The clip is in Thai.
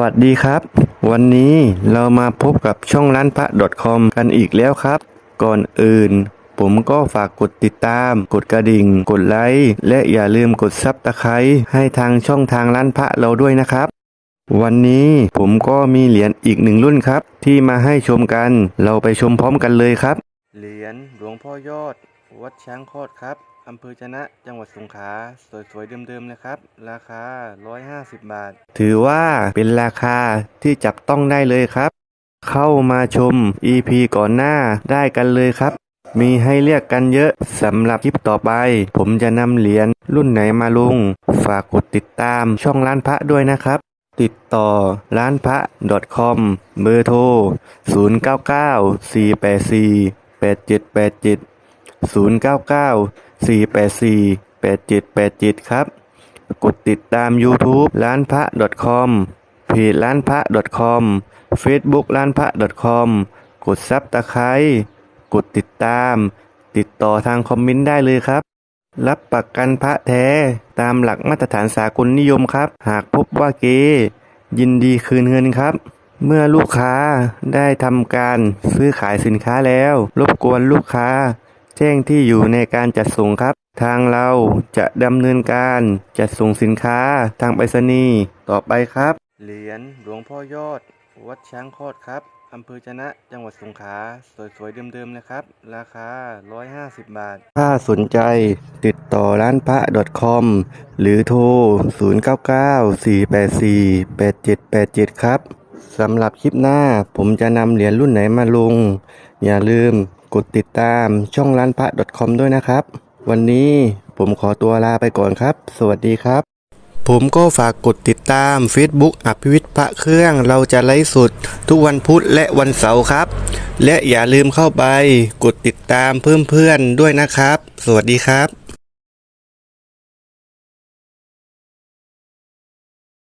วัสดีครับ วันนี้เรามาพบกับช่องร้านพระ .com กันอีกแล้วครับ ก่อนอื่น ผมก็ฝากกดติดตาม กดกระดิ่ง กดไลค์และอย่าลืมกดซับตะไคร้ให้ทางช่องทางร้านพระเราด้วยนะครับ วันนี้ผมก็มีเหรียญอีกหนึ่งรุ่นครับ ที่มาให้ชมกัน เราไปชมพร้อมกันเลยครับ เหรียญหลวงพ่อยอด วัดช้างคอดครับ อำเภอจะนะ จังหวัดสงขลาสวยๆเดิมๆนะครับ ราคา 150 บาท ถือว่าเป็นราคาที่จับต้องได้เลยครับ เข้ามาชม EP ก่อนหน้าได้กันเลยครับ มีให้เรียกกันเยอะสำหรับคลิปต่อไป ผมจะนำเหรียญรุ่นไหนมาลง ฝากกดติดตามช่องร้านพระด้วยนะครับ ติดต่อร้านพระ .com เบอร์โทร 0994848787 0994848787 ครับ กดติดตาม YouTube ร้านพระ .com เพจร้านพระ .com Facebook ร้านพระ .com กดซับตะไคร้กดติดตาม ติดต่อทางคอมเมนต์ได้เลยครับ รับประกันพระแท้ตามหลักมาตรฐานสากลนิยมครับ หากพบว่าเกยินดีคืนเงินครับ เมื่อลูกค้าได้ทำการซื้อขายสินค้าแล้ว รบกวนลูกค้า แจ้งที่อยู่ในการจัดส่งครับ ทางเราจะดำเนินการจัดส่งสินค้าทางไปรษณีย์ต่อไปครับ เหรียญหลวงพ่อยอด วัดช้างคอดครับอำเภอจะนะจังหวัดสงขลาสวยๆเดิมๆนะครับ ราคา 150 บาท ถ้าสนใจติดต่อร้านพระ .com หรือโทร 0994848787 ครับสำหรับคลิปหน้าผมจะนำเหรียญรุ่นไหนมาลง อย่าลืม กดติดตามช่องร้านพระ .com ด้วยนะครับ วันนี้ผมขอตัวลาไปก่อนครับ สวัสดีครับ ผมก็ฝากกดติดตาม Facebook อภิวิทย์พระเครื่องเราจะไลฟ์สดทุกวันพุธและวันเสาร์ครับ และอย่าลืมเข้าไปกดติดตามเพื่อนๆด้วยนะครับ สวัสดีครับ